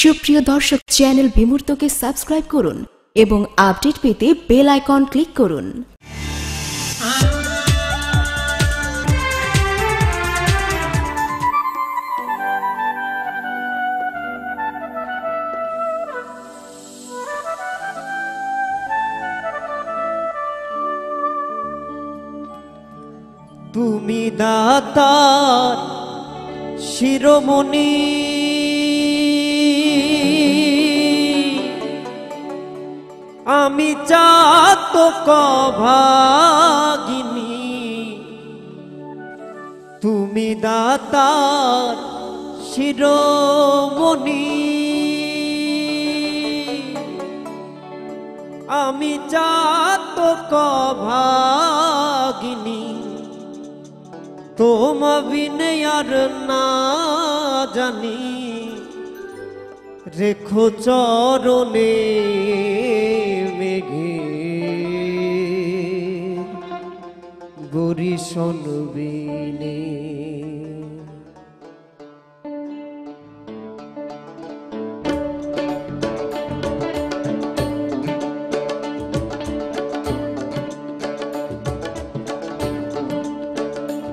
সুপ্রিয় দর্শক channel বিমূর্তকে subscribe করুন এবং আপডেট পেতে বেল আইকন ক্লিক করুন। তুমি দাতার শিরোমণি। আমি চাত ভাগিনী। তুমি দাতার শিরোমণি। আমি চাত ভাগিনী। তোমা বিনে আর না জানি। রেখো চরণে মেঘে। গরি শোনবিনে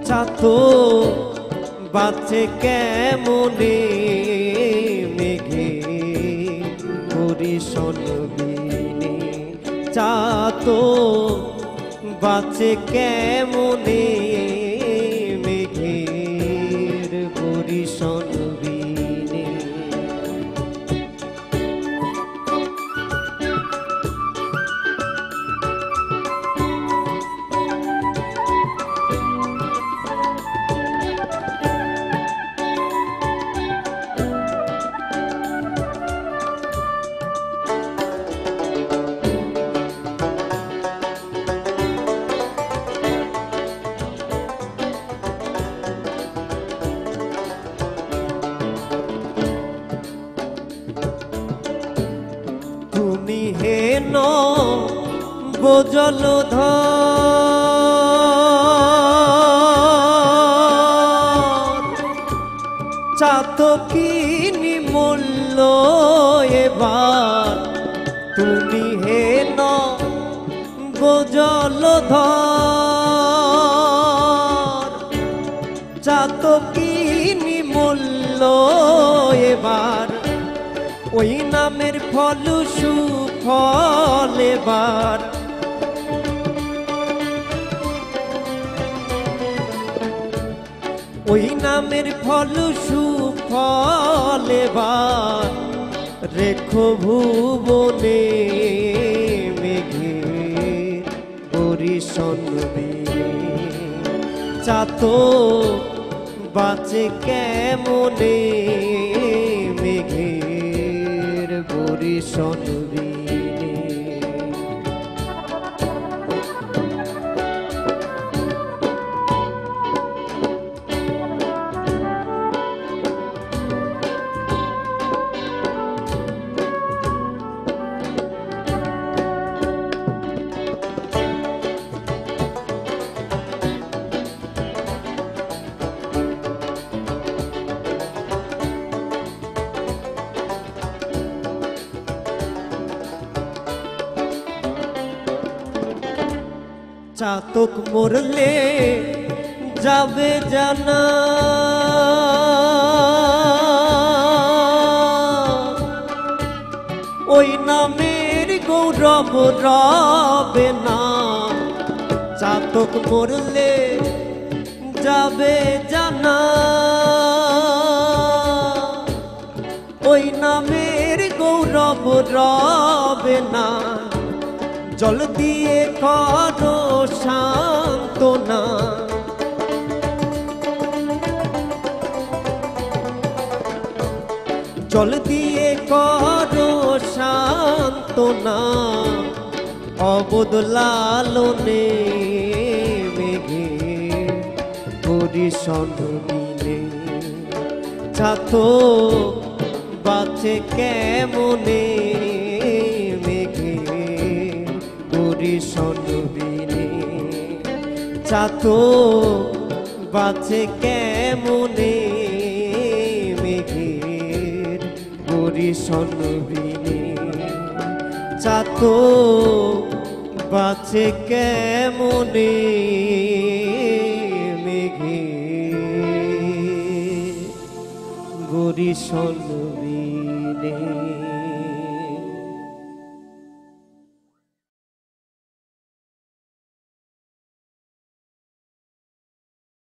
চাতো বাঁচে কেমনে? বাঁচে কেমনে বোজল চাতকিনি মূল্য এবার, তুমি হেন বোজল চাতকিনি মূল্য এবার, ওই নামের ফল সুফল এবার। ওই নামের ফল সুফল এবার রেখো ভুবনে মেঘে বরিশন চাতো বাঁচে কেমনে মেঘের বরিশন চাতক মরলে যাবে জানা। ওই নামের গৌরব রবে না। চাতক মরলে যাবে জানা। ওই নামের গৌরব রবে না। জল দিয়ে করো সান্ত্বনা। জল দিয়ে করো সান্ত্বনা। অবদ লালনে মেঘে পরিশন মিলে। চাতো বাঁচে কেমনে? চাতো বাঁচে কেমনে? মেঘের গরিশন বিনে চাতো বাঁচে কেমনে? মেঘে গরিশন বিনে